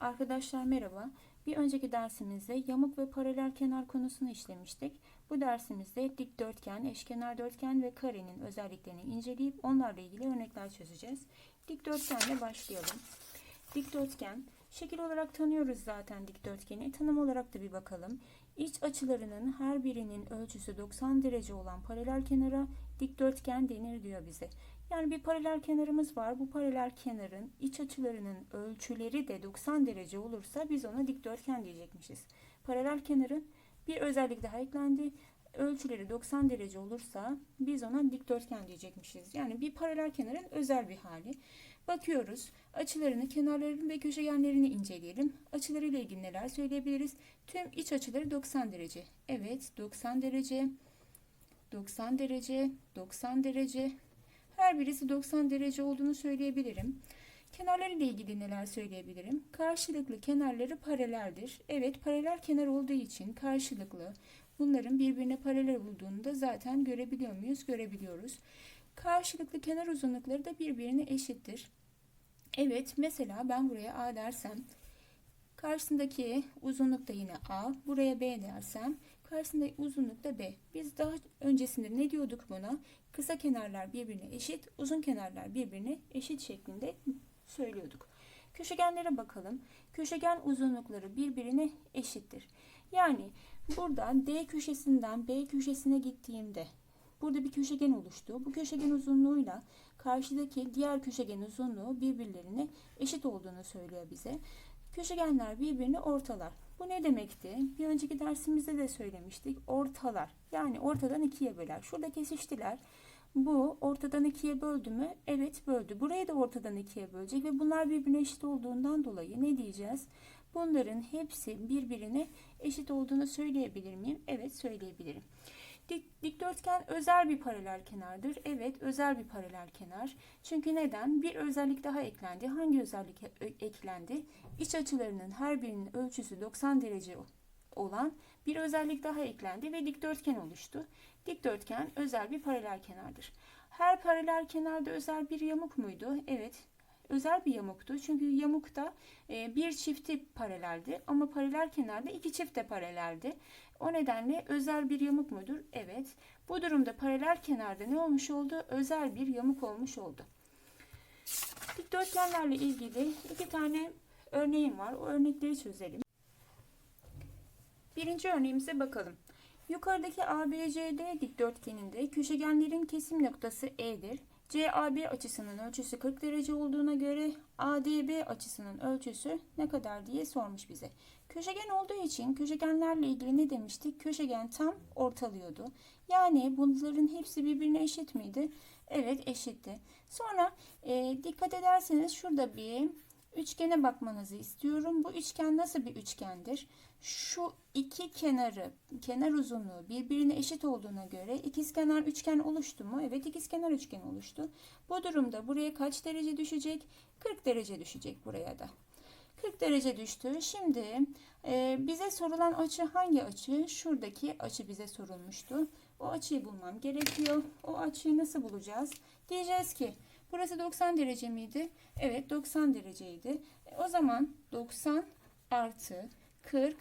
Arkadaşlar merhaba. Bir önceki dersimizde yamuk ve paralel kenar konusunu işlemiştik. Bu dersimizde dikdörtgen, eşkenar dörtgen ve karenin özelliklerini inceleyip onlarla ilgili örnekler çözeceğiz. Dikdörtgenle başlayalım. Dikdörtgen, şekil olarak tanıyoruz zaten dikdörtgeni. Tanım olarak da bir bakalım. İç açılarının her birinin ölçüsü 90 derece olan paralel kenara dikdörtgen denir diyor bize. Yani bir paralel kenarımız var. Bu paralel kenarın iç açılarının ölçüleri de 90 derece olursa biz ona dikdörtgen diyecekmişiz. Paralel kenarın bir özellik daha eklendi. Ölçüleri 90 derece olursa biz ona dikdörtgen diyecekmişiz. Yani bir paralel kenarın özel bir hali. Bakıyoruz. Açılarını, kenarlarını ve köşegenlerini inceleyelim. Açılarıyla ilgili neler söyleyebiliriz? Tüm iç açıları 90 derece. Evet, 90 derece, 90 derece, 90 derece, her birisi 90 derece olduğunu söyleyebilirim. Kenarları ile ilgili neler söyleyebilirim? Karşılıklı kenarları paraleldir. Evet paralel kenar olduğu için karşılıklı bunların birbirine paralel olduğunu da zaten görebiliyor muyuz? Görebiliyoruz. Karşılıklı kenar uzunlukları da birbirine eşittir. Evet mesela ben buraya A dersem karşısındaki uzunluk da yine A. Buraya B dersem karşısındaki uzunluk da B. Biz daha öncesinde ne diyorduk buna? Kısa kenarlar birbirine eşit, uzun kenarlar birbirine eşit şeklinde söylüyorduk. Köşegenlere bakalım. Köşegen uzunlukları birbirine eşittir. Yani burada D köşesinden B köşesine gittiğimde burada bir köşegen oluştu. Bu köşegen uzunluğuyla karşıdaki diğer köşegen uzunluğu birbirlerine eşit olduğunu söylüyor bize. Köşegenler birbirini ortalar. Bu ne demekti? Bir önceki dersimizde de söylemiştik. Ortalar. Yani ortadan ikiye böler. Şurada kesiştiler. Bu ortadan ikiye böldü mü? Evet böldü. Burayı da ortadan ikiye bölecek ve bunlar birbirine eşit olduğundan dolayı ne diyeceğiz? Bunların hepsi birbirine eşit olduğunu söyleyebilir miyim? Evet söyleyebilirim. Dik, dikdörtgen özel bir paralel kenardır. Evet özel bir paralel kenar. Çünkü neden? Bir özellik daha eklendi. Hangi özellik e- eklendi? İç açılarının her birinin ölçüsü 90 derece olan bir özellik daha eklendi ve dikdörtgen oluştu. Dikdörtgen özel bir paralel kenardır. Her paralel kenarda özel bir yamuk muydu? Evet, özel bir yamuktu. Çünkü yamukta e, bir çifti paraleldi ama paralel kenarda iki çift de paraleldi. O nedenle özel bir yamuk mudur? Evet. Bu durumda paralel kenarda ne olmuş oldu? Özel bir yamuk olmuş oldu. Dikdörtgenlerle ilgili iki tane örneğim var. O örnekleri çözelim. Birinci örneğimize bakalım. Yukarıdaki ABCD dikdörtgeninde köşegenlerin kesim noktası E'dir. CAB açısının ölçüsü 40 derece olduğuna göre ADB açısının ölçüsü ne kadar diye sormuş bize. Köşegen olduğu için köşegenlerle ilgili ne demiştik? Köşegen tam ortalıyordu. Yani bunların hepsi birbirine eşit miydi? Evet eşitti. Sonra e, dikkat ederseniz şurada bir üçgene bakmanızı istiyorum. Bu üçgen nasıl bir üçgendir? Şu iki kenarı, kenar uzunluğu birbirine eşit olduğuna göre ikizkenar üçgen oluştu mu? Evet ikizkenar üçgen oluştu. Bu durumda buraya kaç derece düşecek? 40 derece düşecek buraya da. 40 derece düştü. Şimdi e, bize sorulan açı hangi açı? Şuradaki açı bize sorulmuştu. O açıyı bulmam gerekiyor. O açıyı nasıl bulacağız? Diyeceğiz ki burası 90 derece miydi? Evet 90 dereceydi. E, o zaman 90 artı 40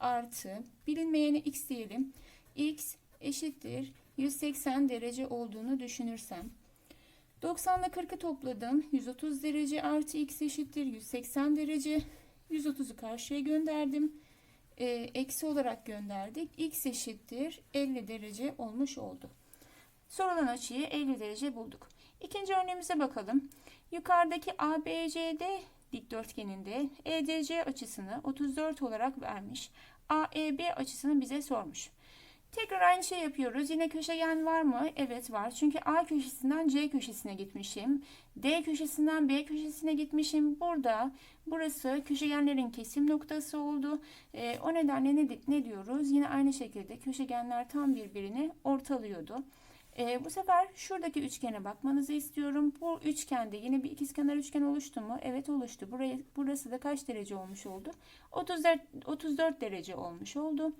artı bilinmeyeni x diyelim. x eşittir 180 derece olduğunu düşünürsem 90 ile 40'ı topladım. 130 derece artı x eşittir 180 derece. 130'u karşıya gönderdim. Ee, eksi olarak gönderdik. x eşittir 50 derece olmuş oldu. Sorulan açıyı 50 derece bulduk. İkinci örneğimize bakalım. Yukarıdaki ABCD dikdörtgeninde EDC açısını 34 olarak vermiş. AEB açısını bize sormuş. Tekrar aynı şey yapıyoruz. Yine köşegen var mı? Evet var. Çünkü A köşesinden C köşesine gitmişim. D köşesinden B köşesine gitmişim. Burada burası köşegenlerin kesim noktası oldu. E, o nedenle ne, ne diyoruz? Yine aynı şekilde köşegenler tam birbirini ortalıyordu. E, bu sefer şuradaki üçgene bakmanızı istiyorum. Bu üçgende yine bir ikizkenar üçgen oluştu mu? Evet oluştu. Buraya, burası da kaç derece olmuş oldu? 34, 34 derece olmuş oldu.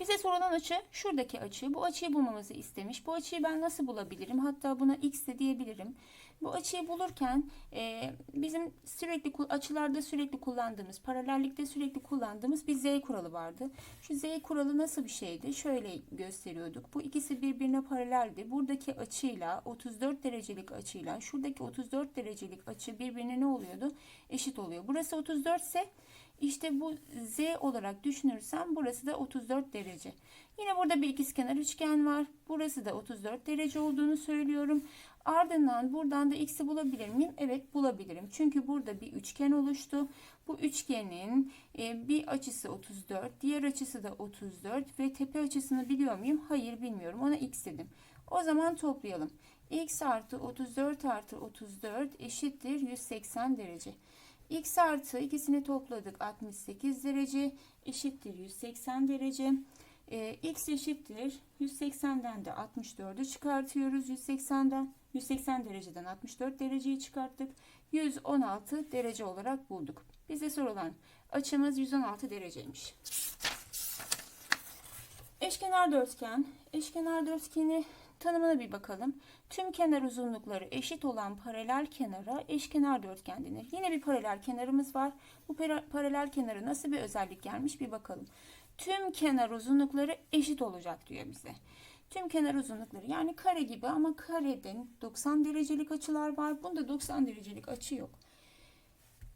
Bize sorulan açı şuradaki açı. Bu açıyı bulmamızı istemiş. Bu açıyı ben nasıl bulabilirim? Hatta buna x de diyebilirim. Bu açıyı bulurken e, bizim sürekli açılarda sürekli kullandığımız, paralellikte sürekli kullandığımız bir z kuralı vardı. Şu z kuralı nasıl bir şeydi? Şöyle gösteriyorduk. Bu ikisi birbirine paraleldi. Buradaki açıyla 34 derecelik açıyla şuradaki 34 derecelik açı birbirine ne oluyordu? Eşit oluyor. Burası 34 ise işte bu z olarak düşünürsem burası da 34 derece. Yine burada bir ikizkenar üçgen var. Burası da 34 derece olduğunu söylüyorum. Ardından buradan da x'i bulabilir miyim? Evet bulabilirim. Çünkü burada bir üçgen oluştu. Bu üçgenin e, bir açısı 34, diğer açısı da 34 ve tepe açısını biliyor muyum? Hayır bilmiyorum. Ona x dedim. O zaman toplayalım. x artı 34 artı 34 eşittir 180 derece. x artı ikisini topladık 68 derece eşittir 180 derece. Ee, x eşittir 180'den de 64'ü çıkartıyoruz 180'den 180 dereceden 64 dereceyi çıkarttık 116 derece olarak bulduk. Bize sorulan açımız 116 dereceymiş. Eşkenar dörtgen. Eşkenar dörtgeni tanımına bir bakalım. Tüm kenar uzunlukları eşit olan paralel kenara eşkenar dörtgen denir. Yine bir paralel kenarımız var. Bu para- paralel kenarı nasıl bir özellik gelmiş bir bakalım. Tüm kenar uzunlukları eşit olacak diyor bize. Tüm kenar uzunlukları yani kare gibi ama kareden 90 derecelik açılar var. Bunda 90 derecelik açı yok.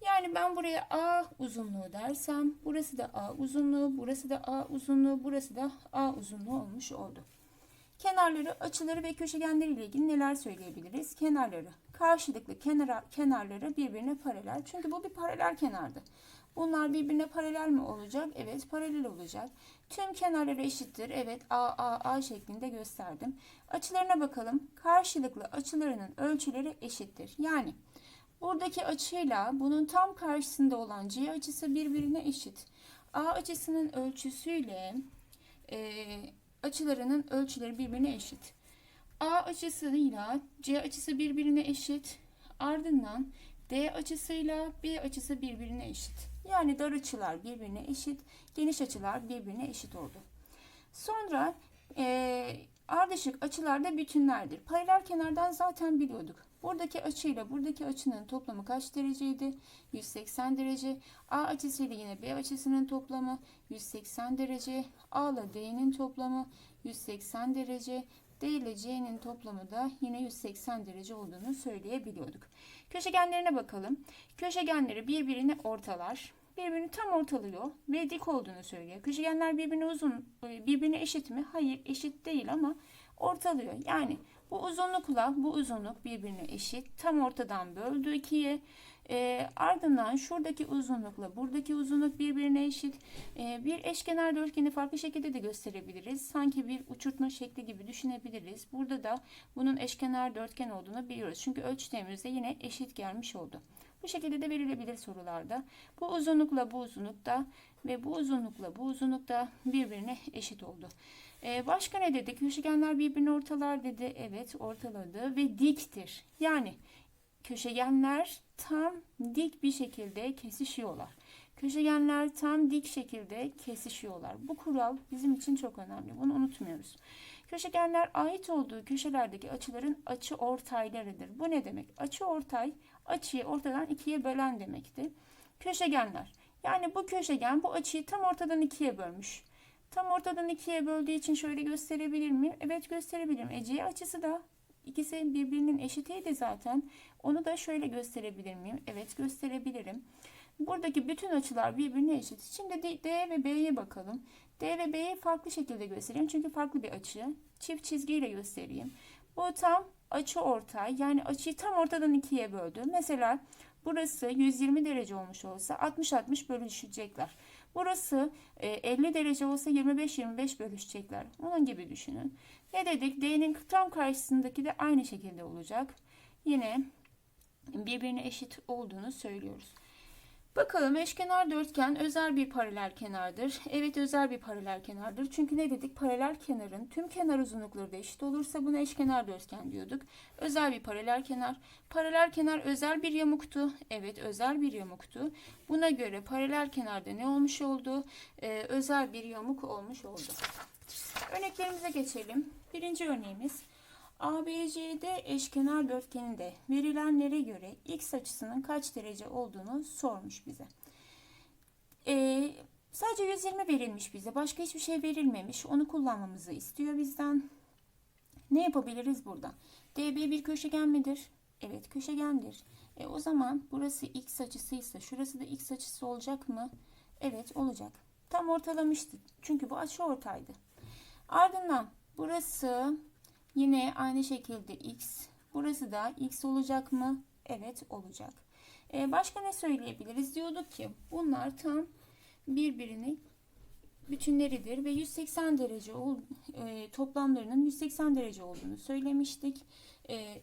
Yani ben buraya A uzunluğu dersem burası da A uzunluğu, burası da A uzunluğu, burası da A uzunluğu olmuş oldu. Kenarları, açıları ve köşegenleri ile ilgili neler söyleyebiliriz? Kenarları, karşılıklı kenara, kenarları birbirine paralel. Çünkü bu bir paralel kenardı. Bunlar birbirine paralel mi olacak? Evet, paralel olacak. Tüm kenarları eşittir. Evet, A, A, A şeklinde gösterdim. Açılarına bakalım. Karşılıklı açılarının ölçüleri eşittir. Yani buradaki açıyla bunun tam karşısında olan C açısı birbirine eşit. A açısının ölçüsüyle e, açılarının ölçüleri birbirine eşit. A açısıyla C açısı birbirine eşit. Ardından D açısıyla B açısı birbirine eşit. Yani dar açılar birbirine eşit, geniş açılar birbirine eşit oldu. Sonra e, ardışık açılar da bütünlerdir. Paralel kenardan zaten biliyorduk. Buradaki açıyla buradaki açının toplamı kaç dereceydi? 180 derece. A açısıyla yine B açısının toplamı 180 derece. A ile D'nin toplamı 180 derece. D ile C'nin toplamı da yine 180 derece olduğunu söyleyebiliyorduk. Köşegenlerine bakalım. Köşegenleri birbirini ortalar. Birbirini tam ortalıyor ve dik olduğunu söylüyor. Köşegenler birbirine uzun, birbirine eşit mi? Hayır, eşit değil ama ortalıyor. Yani bu uzunlukla bu uzunluk birbirine eşit. Tam ortadan böldü ikiye. E, ardından şuradaki uzunlukla buradaki uzunluk birbirine eşit. E, bir eşkenar dörtgeni farklı şekilde de gösterebiliriz. Sanki bir uçurtma şekli gibi düşünebiliriz. Burada da bunun eşkenar dörtgen olduğunu biliyoruz. Çünkü ölçtüğümüzde yine eşit gelmiş oldu. Bu şekilde de verilebilir sorularda. Bu uzunlukla bu uzunlukta ve bu uzunlukla bu uzunlukta birbirine eşit oldu. Ee, başka ne dedik? Köşegenler birbirini ortalar dedi. Evet ortaladı ve diktir. Yani köşegenler tam dik bir şekilde kesişiyorlar. Köşegenler tam dik şekilde kesişiyorlar. Bu kural bizim için çok önemli. Bunu unutmuyoruz. Köşegenler ait olduğu köşelerdeki açıların açı ortaylarıdır. Bu ne demek? Açı ortay açıyı ortadan ikiye bölen demekti. Köşegenler. Yani bu köşegen bu açıyı tam ortadan ikiye bölmüş. Tam ortadan ikiye böldüğü için şöyle gösterebilir miyim? Evet gösterebilirim. Ece açısı da ikisi birbirinin eşitiydi zaten. Onu da şöyle gösterebilir miyim? Evet gösterebilirim. Buradaki bütün açılar birbirine eşit. Şimdi D ve B'ye bakalım. D ve B'yi farklı şekilde göstereyim. Çünkü farklı bir açı. Çift çizgiyle göstereyim. Bu tam açı ortay. Yani açıyı tam ortadan ikiye böldü. Mesela burası 120 derece olmuş olsa 60-60 bölüşecekler. Burası e, 50 derece olsa 25-25 bölüşecekler. Onun gibi düşünün. Ne dedik? D'nin tam karşısındaki de aynı şekilde olacak. Yine birbirine eşit olduğunu söylüyoruz. Bakalım eşkenar dörtgen özel bir paralel kenardır. Evet özel bir paralel kenardır. Çünkü ne dedik? Paralel kenarın tüm kenar uzunlukları da eşit olursa buna eşkenar dörtgen diyorduk. Özel bir paralel kenar. Paralel kenar özel bir yamuktu. Evet özel bir yamuktu. Buna göre paralel kenarda ne olmuş oldu? Ee, özel bir yamuk olmuş oldu. Örneklerimize geçelim. Birinci örneğimiz. ABCD eşkenar dörtgeninde verilenlere göre x açısının kaç derece olduğunu sormuş bize. Ee, sadece 120 verilmiş bize. Başka hiçbir şey verilmemiş. Onu kullanmamızı istiyor bizden. Ne yapabiliriz burada? DB bir köşegen midir? Evet köşegendir. E, o zaman burası x açısıysa şurası da x açısı olacak mı? Evet olacak. Tam ortalamıştı. Çünkü bu açı ortaydı. Ardından burası yine aynı şekilde x. Burası da x olacak mı? Evet olacak. E, başka ne söyleyebiliriz? Diyorduk ki bunlar tam birbirini bütünleridir ve 180 derece ol, e, toplamlarının 180 derece olduğunu söylemiştik. E,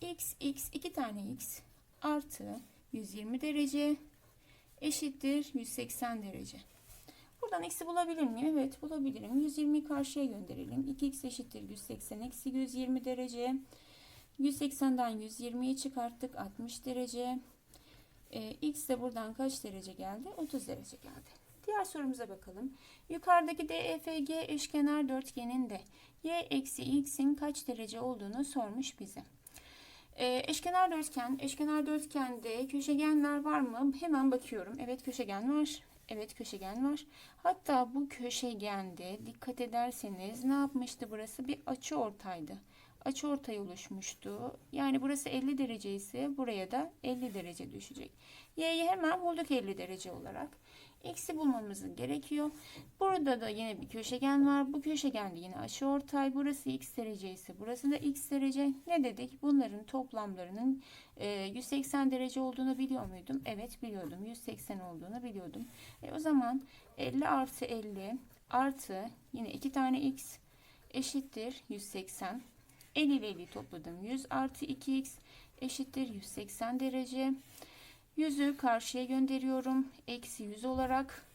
x x iki tane x artı 120 derece eşittir 180 derece. Buradan x'i bulabilir miyim? Evet bulabilirim. 120'yi karşıya gönderelim. 2x eşittir 180 eksi 120 derece. 180'den 120'yi çıkarttık 60 derece. E, x de buradan kaç derece geldi? 30 derece geldi. Diğer sorumuza bakalım. Yukarıdaki DEFG eşkenar dörtgeninde y eksi x'in kaç derece olduğunu sormuş bize. Ee, eşkenar dörtgen, eşkenar dörtgende köşegenler var mı? Hemen bakıyorum. Evet köşegen var. Evet köşegen var. Hatta bu köşegende dikkat ederseniz ne yapmıştı burası? Bir açı ortaydı. Açı ortay oluşmuştu. Yani burası 50 derece ise buraya da 50 derece düşecek. Y'yi hemen bulduk 50 derece olarak. X'i bulmamız gerekiyor. Burada da yine bir köşegen var. Bu köşegende yine aşı ortay. Burası x derece ise burası da x derece. Ne dedik? Bunların toplamlarının e, 180 derece olduğunu biliyor muydum? Evet biliyordum. 180 olduğunu biliyordum. E, o zaman 50 artı 50 artı yine iki tane x eşittir 180. 50 ile 50 topladım. 100 artı 2x eşittir 180 derece. 100'ü karşıya gönderiyorum. Eksi 100 olarak.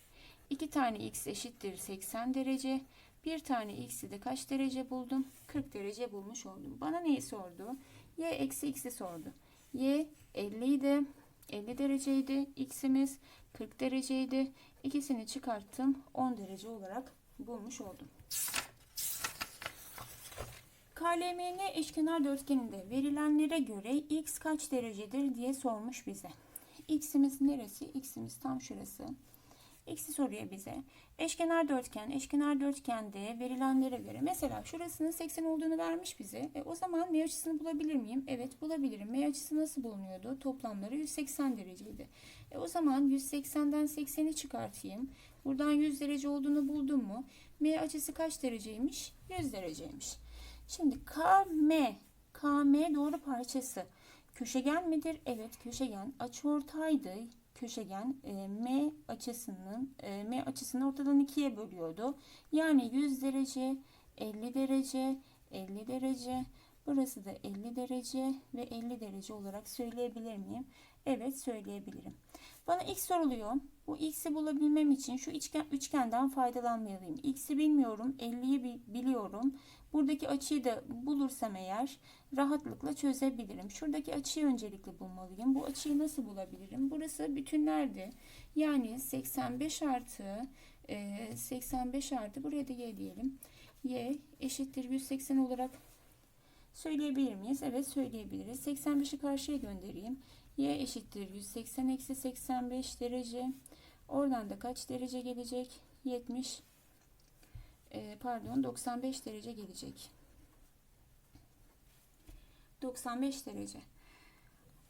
2 tane x eşittir 80 derece. Bir tane x'i de kaç derece buldum? 40 derece bulmuş oldum. Bana neyi sordu? y eksi x'i sordu. y 50 idi. 50 dereceydi. x'imiz 40 dereceydi. İkisini çıkarttım. 10 derece olarak bulmuş oldum. KLMN eşkenar dörtgeninde verilenlere göre x kaç derecedir diye sormuş bize. X'imiz neresi? X'imiz tam şurası. X'i soruyor bize. Eşkenar dörtgen, eşkenar dörtgende verilenlere göre mesela şurasının 80 olduğunu vermiş bize. E, o zaman M açısını bulabilir miyim? Evet bulabilirim. M açısı nasıl bulunuyordu? Toplamları 180 dereceydi. E, o zaman 180'den 80'i çıkartayım. Buradan 100 derece olduğunu buldum mu? M açısı kaç dereceymiş? 100 dereceymiş. Şimdi KM, KM doğru parçası. Köşegen midir? Evet köşegen. Açıortaydı. Köşegen e, M açısının e, M açısını ortadan ikiye bölüyordu. Yani 100 derece, 50 derece, 50 derece. Burası da 50 derece ve 50 derece olarak söyleyebilir miyim? Evet söyleyebilirim. Bana x soruluyor. Bu x'i bulabilmem için şu üçgen, üçgenden faydalanmalıyım. X'i bilmiyorum. 50'yi biliyorum. Buradaki açıyı da bulursam eğer rahatlıkla çözebilirim. Şuradaki açıyı öncelikle bulmalıyım. Bu açıyı nasıl bulabilirim? Burası bütünlerdi. Yani 85 artı e, 85 artı buraya da y diyelim. y eşittir 180 olarak söyleyebilir miyiz? Evet söyleyebiliriz. 85'i karşıya göndereyim. y eşittir 180 eksi 85 derece. Oradan da kaç derece gelecek? 70 e, pardon 95 derece gelecek. 95 derece.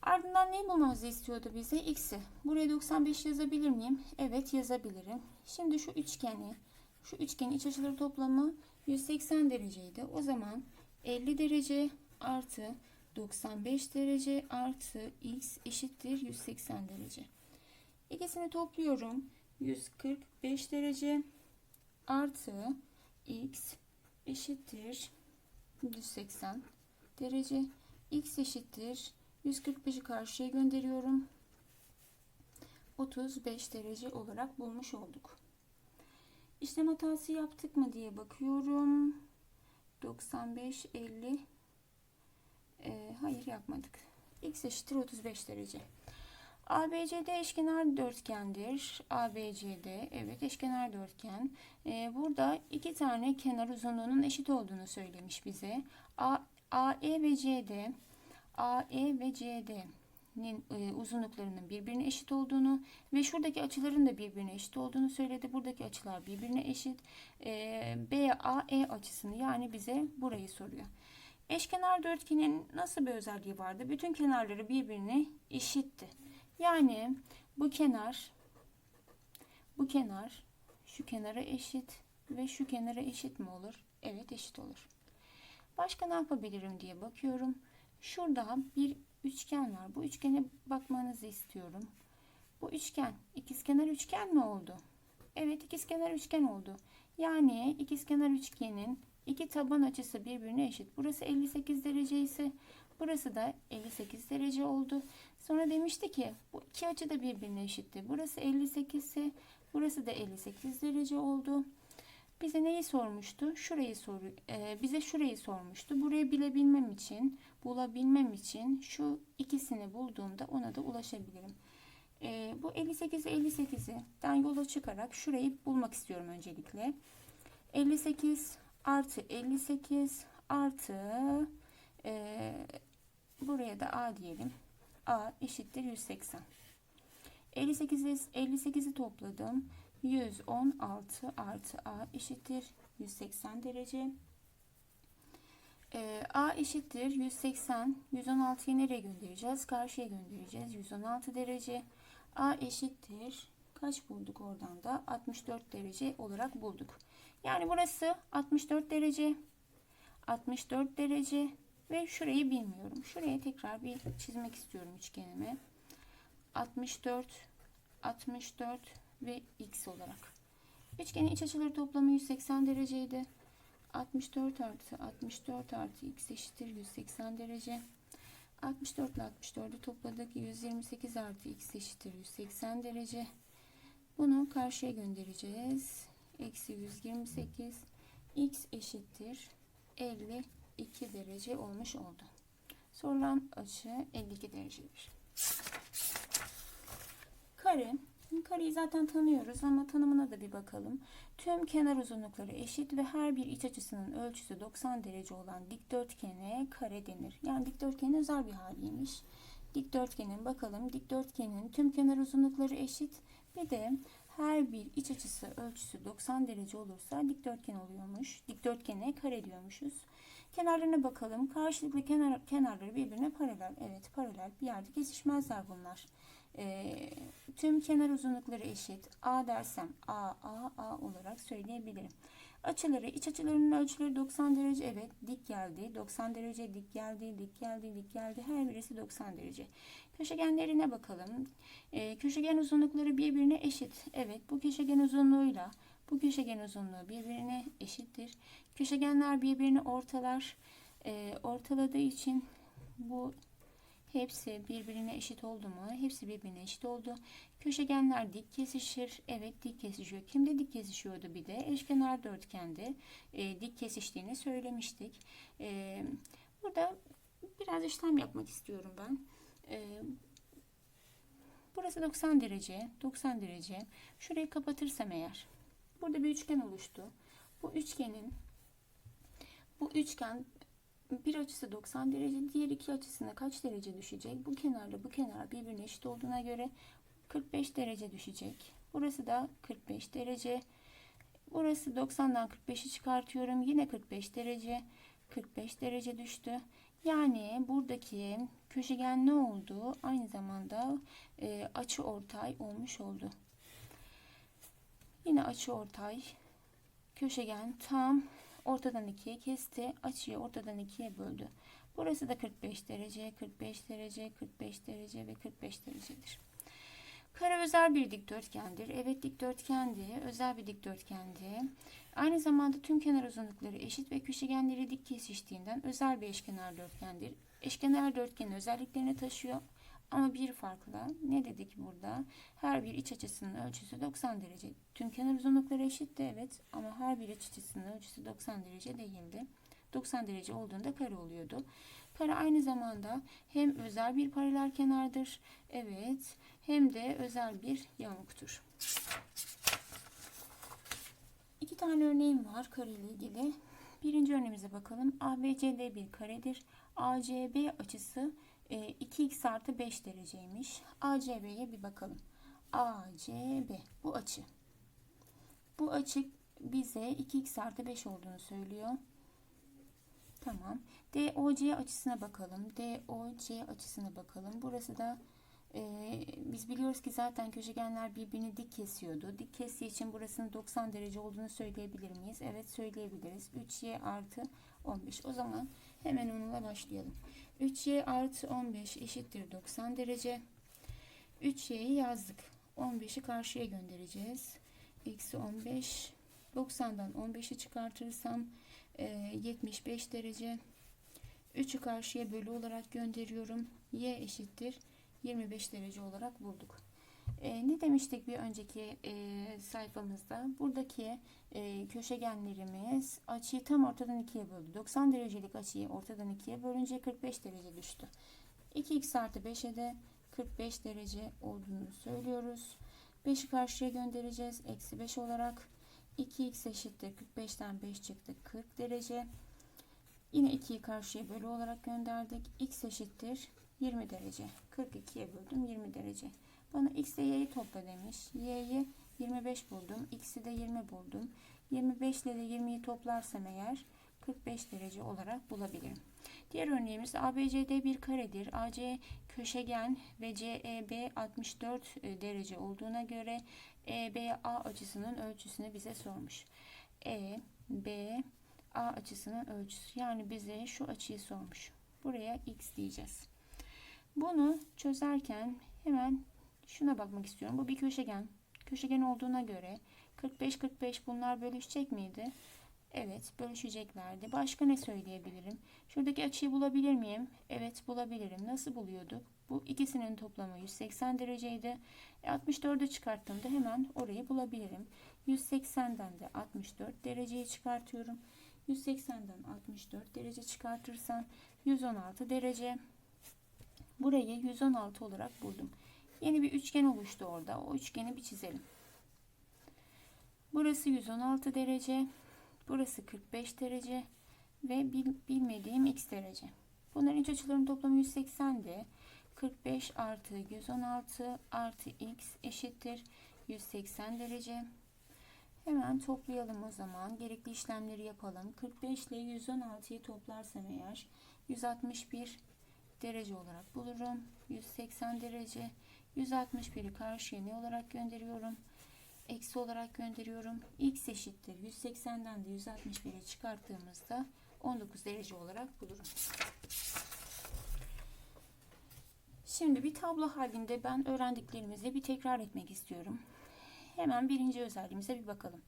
Ardından ne bulmamızı istiyordu bize? X'i. Buraya 95 yazabilir miyim? Evet yazabilirim. Şimdi şu üçgeni, şu üçgenin iç açıları toplamı 180 dereceydi. O zaman 50 derece artı 95 derece artı x eşittir 180 derece. İkisini topluyorum. 145 derece artı x eşittir 180 derece. x eşittir 145'i karşıya gönderiyorum. 35 derece olarak bulmuş olduk. İşlem hatası yaptık mı diye bakıyorum. 95, 50. Ee, hayır yapmadık. X eşittir 35 derece. ABCD eşkenar dörtgendir. ABCD evet eşkenar dörtgen. Ee, burada iki tane kenar uzunluğunun eşit olduğunu söylemiş bize. A AE ve CD AE ve CD'nin e, uzunluklarının birbirine eşit olduğunu ve şuradaki açıların da birbirine eşit olduğunu söyledi. Buradaki açılar birbirine eşit. E, BAE açısını yani bize burayı soruyor. Eşkenar dörtgenin nasıl bir özelliği vardı? Bütün kenarları birbirine eşitti. Yani bu kenar bu kenar şu kenara eşit ve şu kenara eşit mi olur? Evet eşit olur. Başka ne yapabilirim diye bakıyorum. Şurada bir üçgen var. Bu üçgene bakmanızı istiyorum. Bu üçgen ikizkenar üçgen mi oldu? Evet ikizkenar üçgen oldu. Yani ikizkenar üçgenin iki taban açısı birbirine eşit. Burası 58 derece ise burası da 58 derece oldu. Sonra demişti ki bu iki açı da birbirine eşitti. Burası 58 ise burası da 58 derece oldu. Bize neyi sormuştu? Şurayı soru e, bize şurayı sormuştu. Burayı bilebilmem için, bulabilmem için şu ikisini bulduğumda ona da ulaşabilirim. E, bu 58 58'den yola çıkarak şurayı bulmak istiyorum öncelikle. 58 artı 58 artı e, buraya da A diyelim. A eşittir 180. 58'i 58'i topladım. 116 artı A eşittir 180 derece. Ee, A eşittir 180. 116'yı nereye göndereceğiz? Karşıya göndereceğiz. 116 derece. A eşittir. Kaç bulduk oradan da? 64 derece olarak bulduk. Yani burası 64 derece. 64 derece ve şurayı bilmiyorum. Şuraya tekrar bir çizmek istiyorum üçgenimi. 64 64 ve x olarak. Üçgenin iç açıları toplamı 180 dereceydi. 64 artı 64 artı x eşittir 180 derece. 64 ile 64'ü topladık. 128 artı x eşittir 180 derece. Bunu karşıya göndereceğiz. Eksi 128 x eşittir 52 derece olmuş oldu. Sorulan açı 52 derecedir. Kare. Kareyi zaten tanıyoruz ama tanımına da bir bakalım. Tüm kenar uzunlukları eşit ve her bir iç açısının ölçüsü 90 derece olan dikdörtgene kare denir. Yani dikdörtgenin özel bir haliymiş. Dikdörtgenin bakalım dikdörtgenin tüm kenar uzunlukları eşit. Bir de her bir iç açısı ölçüsü 90 derece olursa dikdörtgen oluyormuş. Dikdörtgene kare diyormuşuz. Kenarlarına bakalım. Karşılıklı kenar, kenarları birbirine paralel. Evet paralel. Bir yerde kesişmezler bunlar. E, tüm kenar uzunlukları eşit. A dersem A, A, A olarak söyleyebilirim. Açıları, iç açılarının ölçüleri 90 derece. Evet, dik geldi. 90 derece dik geldi, dik geldi, dik geldi. Her birisi 90 derece. Köşegenlerine bakalım. E, köşegen uzunlukları birbirine eşit. Evet, bu köşegen uzunluğuyla bu köşegen uzunluğu birbirine eşittir. Köşegenler birbirini ortalar. E, ortaladığı için bu Hepsi birbirine eşit oldu mu? Hepsi birbirine eşit oldu. Köşegenler dik kesişir. Evet dik kesişiyor. Kimde dik kesişiyordu bir de? Eşkenar dörtgende e, dik kesiştiğini söylemiştik. E, burada biraz işlem yapmak istiyorum ben. E, burası 90 derece. 90 derece. Şurayı kapatırsam eğer. Burada bir üçgen oluştu. Bu üçgenin bu üçgen bir açısı 90 derece, diğer iki açısına kaç derece düşecek? Bu kenarla bu kenar birbirine eşit olduğuna göre 45 derece düşecek. Burası da 45 derece. Burası 90'dan 45'i çıkartıyorum. Yine 45 derece. 45 derece düştü. Yani buradaki köşegen ne oldu? Aynı zamanda e, açı ortay olmuş oldu. Yine açı ortay köşegen tam ortadan ikiye kesti. Açıyı ortadan ikiye böldü. Burası da 45 derece, 45 derece, 45 derece ve 45 derecedir. Kare özel bir dikdörtgendir. Evet dikdörtgendi, özel bir dikdörtgendi. Aynı zamanda tüm kenar uzunlukları eşit ve köşegenleri dik kesiştiğinden özel bir eşkenar dörtgendir. Eşkenar dörtgenin özelliklerini taşıyor. Ama bir farkla ne dedik burada? Her bir iç açısının ölçüsü 90 derece. Tüm kenar uzunlukları eşitti evet ama her bir iç açısının ölçüsü 90 derece değildi. 90 derece olduğunda kare oluyordu. Kare aynı zamanda hem özel bir paralel kenardır. Evet. Hem de özel bir yamuktur. İki tane örneğim var kare ile ilgili. Birinci örneğimize bakalım. ABCD bir karedir. ACB açısı e, 2x artı 5 dereceymiş. ACB'ye bir bakalım. ACB bu açı. Bu açı bize 2x artı 5 olduğunu söylüyor. Tamam. DOC açısına bakalım. DOC açısına bakalım. Burası da e, biz biliyoruz ki zaten köşegenler birbirini dik kesiyordu. Dik kestiği için burasının 90 derece olduğunu söyleyebilir miyiz? Evet söyleyebiliriz. 3y artı 15. O zaman hemen onunla başlayalım. 3y artı 15 eşittir 90 derece. 3y'yi yazdık. 15'i karşıya göndereceğiz. Eksi 15. 90'dan 15'i çıkartırsam e, 75 derece. 3'ü karşıya bölü olarak gönderiyorum. Y eşittir 25 derece olarak bulduk. E, ne demiştik bir önceki e, sayfamızda? Buradaki e, köşegenlerimiz açıyı tam ortadan ikiye böldü. 90 derecelik açıyı ortadan ikiye bölünce 45 derece düştü. 2x artı 5'e de 45 derece olduğunu söylüyoruz. 5'i karşıya göndereceğiz. Eksi 5 olarak 2x eşittir 45'ten 5 çıktı 40 derece. Yine 2'yi karşıya bölü olarak gönderdik. x eşittir 20 derece. 42'ye böldüm 20 derece. Bana x ile y'yi topla demiş. y'yi 25 buldum. x'i de 20 buldum. 25 ile de 20'yi toplarsam eğer 45 derece olarak bulabilirim. Diğer örneğimiz ABCD bir karedir. AC köşegen ve CEB 64 e, derece olduğuna göre EBA açısının ölçüsünü bize sormuş. EBA açısının ölçüsü yani bize şu açıyı sormuş. Buraya x diyeceğiz. Bunu çözerken hemen şuna bakmak istiyorum. Bu bir köşegen. Köşegen olduğuna göre 45-45 bunlar bölüşecek miydi? Evet bölüşeceklerdi. Başka ne söyleyebilirim? Şuradaki açıyı bulabilir miyim? Evet bulabilirim. Nasıl buluyorduk? Bu ikisinin toplamı 180 dereceydi. E, 64'ü çıkarttığımda hemen orayı bulabilirim. 180'den de 64 dereceyi çıkartıyorum. 180'den 64 derece çıkartırsam 116 derece. Burayı 116 olarak buldum. Yeni bir üçgen oluştu orada. O üçgeni bir çizelim. Burası 116 derece. Burası 45 derece. Ve bil, bilmediğim x derece. Bunların iç açılarının toplamı 180'di. 45 artı 116 artı x eşittir 180 derece. Hemen toplayalım o zaman. Gerekli işlemleri yapalım. 45 ile 116'yı toplarsam eğer 161 derece olarak bulurum. 180 derece. 161'i karşıya ne olarak gönderiyorum? Eksi olarak gönderiyorum. X eşittir. 180'den de 161'i çıkarttığımızda 19 derece olarak bulurum. Şimdi bir tablo halinde ben öğrendiklerimizi bir tekrar etmek istiyorum. Hemen birinci özelliğimize bir bakalım.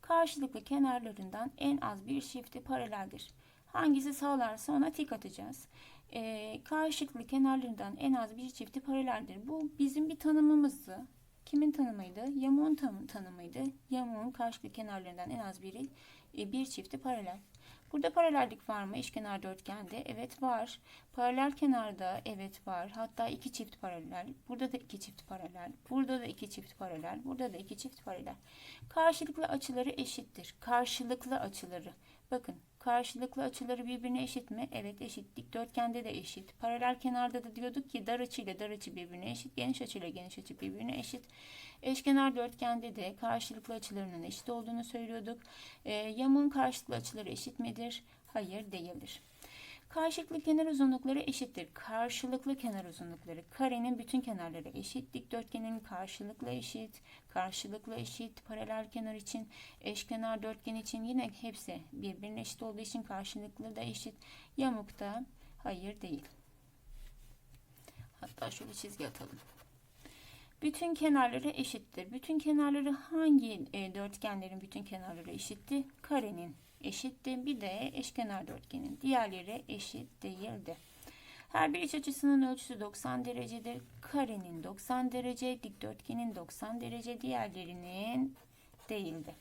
Karşılıklı kenarlarından en az bir çifti paraleldir. Hangisi sağlarsa ona tik atacağız. Ee, karşılıklı kenarlarından en az bir çifti paraleldir. Bu bizim bir tanımımızdı. Kimin tanımıydı? Yamuğun tanımıydı. Yamuğun karşılıklı kenarlarından en az biri e, bir çifti paralel. Burada paralellik var mı eşkenar dörtgende? Evet var. Paralel kenarda evet var. Hatta iki çift paralel. Burada da iki çift paralel. Burada da iki çift paralel. Burada da iki çift paralel. Karşılıklı açıları eşittir. Karşılıklı açıları. Bakın karşılıklı açıları birbirine eşit mi? Evet eşit. Dikdörtgende de eşit. Paralel kenarda da diyorduk ki dar açı ile dar açı birbirine eşit. Geniş açı ile geniş açı birbirine eşit. Eşkenar dörtgende de karşılıklı açılarının eşit olduğunu söylüyorduk. E, yamuğun karşılıklı açıları eşit midir? Hayır değildir. Karşılıklı kenar uzunlukları eşittir. Karşılıklı kenar uzunlukları. Karenin bütün kenarları eşit. Dikdörtgenin karşılıklı eşit. Karşılıklı eşit. Paralel kenar için, eşkenar dörtgen için yine hepsi birbirine eşit olduğu için karşılıklı da eşit. Yamukta hayır değil. Hatta şöyle çizgi atalım. Bütün kenarları eşittir. Bütün kenarları hangi e, dörtgenlerin bütün kenarları eşitti? Karenin eşitti. Bir de eşkenar dörtgenin. Diğerleri eşit değildi. Her bir iç açısının ölçüsü 90 derecedir. Karenin 90 derece, dikdörtgenin 90 derece, diğerlerinin değildi.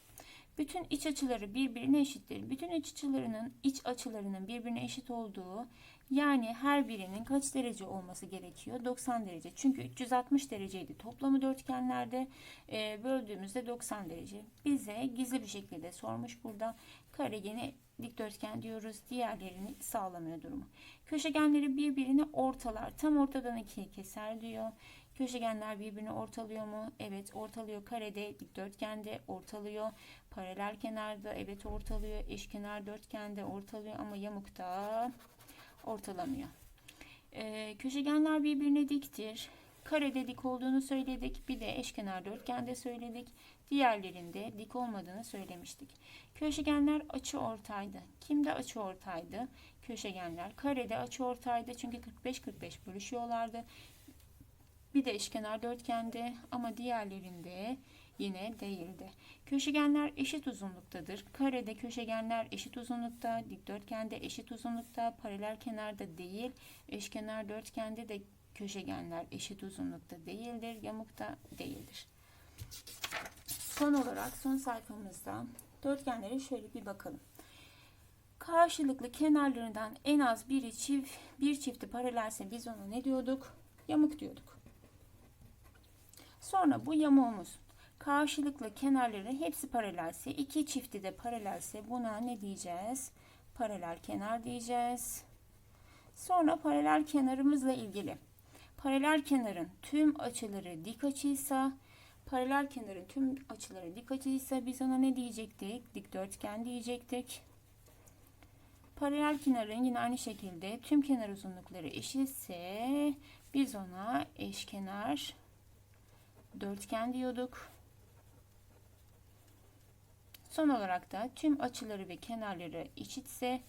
Bütün iç açıları birbirine eşittir. Bütün iç açılarının iç açılarının birbirine eşit olduğu yani her birinin kaç derece olması gerekiyor? 90 derece. Çünkü 360 dereceydi toplamı dörtgenlerde. E, böldüğümüzde 90 derece. Bize gizli bir şekilde sormuş burada. Kare yine dikdörtgen diyoruz. Diğerlerini sağlamıyor durumu. Köşegenleri birbirini ortalar. Tam ortadan ikiye keser diyor. Köşegenler birbirini ortalıyor mu? Evet ortalıyor. Karede, dikdörtgende ortalıyor. Paralel kenarda evet ortalıyor. Eşkenar dörtgende ortalıyor ama yamukta ortalamıyor. Ee, köşegenler birbirine diktir. Karede dik olduğunu söyledik. Bir de eşkenar dörtgende söyledik. Diğerlerinde dik olmadığını söylemiştik. Köşegenler açı ortaydı. Kimde açı ortaydı? Köşegenler karede açı ortaydı çünkü 45-45 bölüşüyorlardı. Bir de eşkenar dörtgende ama diğerlerinde yine değildi. Köşegenler eşit uzunluktadır. Karede köşegenler eşit uzunlukta, dikdörtgende eşit uzunlukta, paralel kenarda değil, eşkenar dörtgende de köşegenler eşit uzunlukta değildir, yamukta değildir. Son olarak son sayfamızda dörtgenlere şöyle bir bakalım. Karşılıklı kenarlarından en az biri çift, bir çifti paralelse biz ona ne diyorduk? Yamuk diyorduk. Sonra bu yamuğumuz karşılıklı kenarları hepsi paralelse, iki çifti de paralelse buna ne diyeceğiz? Paralel kenar diyeceğiz. Sonra paralel kenarımızla ilgili. Paralel kenarın tüm açıları dik açıysa, paralel kenarın tüm açıları dik açıysa biz ona ne diyecektik? Dikdörtgen diyecektik. Paralel kenarın yine aynı şekilde tüm kenar uzunlukları eşitse biz ona eşkenar dörtgen diyorduk. Son olarak da tüm açıları ve kenarları eşitse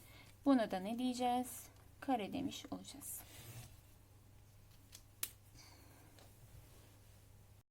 buna da ne diyeceğiz? Kare demiş olacağız.